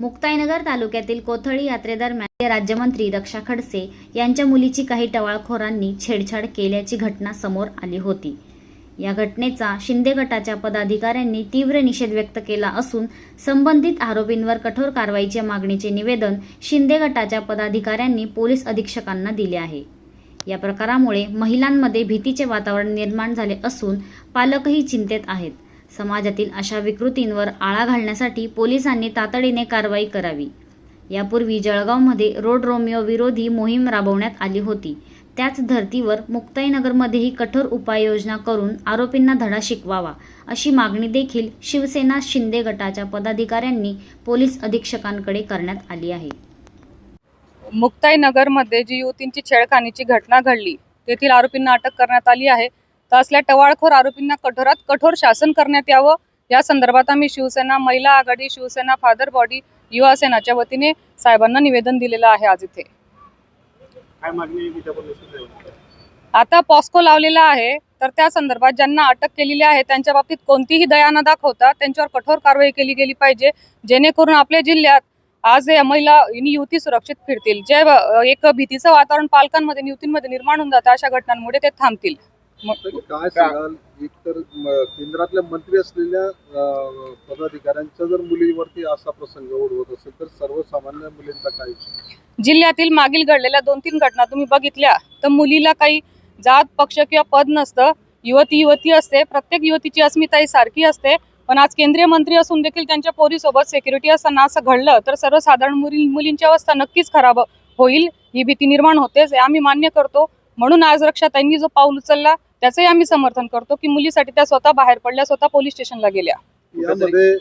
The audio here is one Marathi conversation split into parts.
मुक्ताईनगर तालुक्यातील कोथळी यात्रेदरम्यान राज्यमंत्री रक्षा खडसे यांच्या मुलीची काही टवाळखोरांनी छेडछाड केल्याची घटना समोर आली होती. या घटनेचा शिंदे गटाच्या पदाधिकाऱ्यांनी तीव्र निषेध व्यक्त केला असून संबंधित आरोपींवर कठोर कारवाईच्या मागणीचे निवेदन शिंदे गटाच्या पदाधिकाऱ्यांनी पोलीस अधीक्षकांना दिले आहे. या प्रकारामुळे महिलांमध्ये भीतीचे वातावरण निर्माण झाले असून पालकही चिंतेत आहेत. समाजातील अशा विकृतींवर आळा घालण्यासाठी पोलिसांनी तातडीने कारवाई करावी. यापूर्वी जळगावमध्ये रोड रोमिओ विरोधी मोहीम राबवण्यात आली होती. त्याच धर्तीवर मुक्ताईनगरमध्येही कठोर उपाययोजना करून आरोपींना धडा शिकवावा अशी मागणी देखील शिवसेना शिंदे गटाच्या पदाधिकाऱ्यांनी पोलीस अधीक्षकांकडे करण्यात आली आहे. मुक्ताईनगरमध्ये जी युवतींची छेडखानीची घटना घडली तेथील आरोपींना अटक करण्यात आली आहे. तर असल्या टवाळखोर आरोपींना कठोरात कठोर शासन करण्यात यावं. या संदर्भात आम्ही शिवसेना महिला आघाडी शिवसेना फादर बॉडी युवा सेनाच्या वतीने साहेबांना निवेदन दिलेलं आहे आज इथे. आता पॉस्को लावलेला आहे तर त्या संदर्भात ज्यांना अटक केलेली आहे त्यांच्या बाबतीत कोणतीही दया न दाखवता त्यांच्यावर कठोर कारवाई केली गेली पाहिजे जेणेकरून आपल्या जिल्ह्यात आज या महिला युवती सुरक्षित फिरतील. जे एक भीतीचं वातावरण पालकांमध्ये युवतींमध्ये निर्माण होऊन जातं अशा घटनांमुळे ते थांबतील. काय सांगाल? एक तर केंद्रातल्या मंत्री असलेल्या पदाधिकाऱ्यांच्या जर मुलीवरती असा प्रसंग ओढवत असेल तर सर्वसामान्य मुलींचा काय जिल्ह्यातील मागील घडलेल्या दोन तीन घटना तुम्ही बघितल्या तर मुलीला काही जात पक्ष किंवा पद नसतं. युवती युवती असते प्रत्येक युवतीची अस्मिता ही सारखी असते. पण आज केंद्रीय मंत्री असून देखील त्यांच्या पोरीसोबत सेक्युरिटी असताना असं घडलं तर सर्वसाधारण मुली मुलींची अवस्था नक्कीच खराब होईल. ही भीती निर्माण होतेच हे आम्ही मान्य करतो. म्हणून आज रक्षाताईंनी जो पाऊल उचलला त्याचंही आम्ही समर्थन करतो की मुलीसाठी त्या स्वतः बाहेर पडल्या स्वतः पोलीस स्टेशनला गेल्या. यामध्ये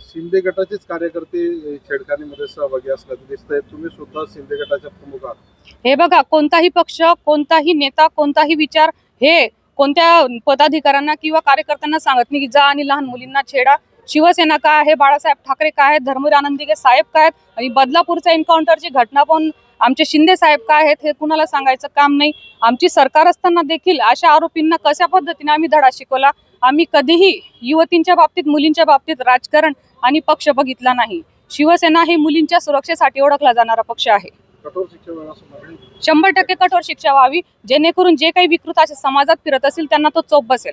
शिंदे गटाचेच कार्यकर्ते छेडखानीमध्ये सहभागी असल्याचं दिसतंय. तुम्ही सुद्धा शिंदे गटाच्या प्रमुख आहात. हे बघा कोणताही पक्ष कोणताही नेता कोणताही विचार हे कोणत्या पदाधिकाऱ्यांना किंवा कार्यकर्त्यांना सांगत नाही की जा आणि लहान मुलींना छेडा. शिवसेना काय आहे बाळासाहेब ठाकरे काय आहेत धर्मवीर आनंदीगे साहेब काय आहेत आणि बदलापूरच्या एन्काउंटरची घटना पण आमचे शिंदे साहेब काय आहेत हे कुणाला सांगायचं काम नाही. आमची सरकार असताना देखील अशा आरोपींना कशा पद्धतीने आम्ही धडा शिकवला? आम्ही कधीही युवतींच्या बाबतीत मुलींच्या बाबतीत राजकारण आणि पक्ष बघितला नाही. शिवसेना ही मुलींच्या सुरक्षेसाठी ओळखला जाणारा पक्ष आहे. शंभर टक्के कठोर शिक्षा व्हावी जेणेकरून जे काही विकृत असे समाजात फिरत असतील त्यांना तो चोप बसेल.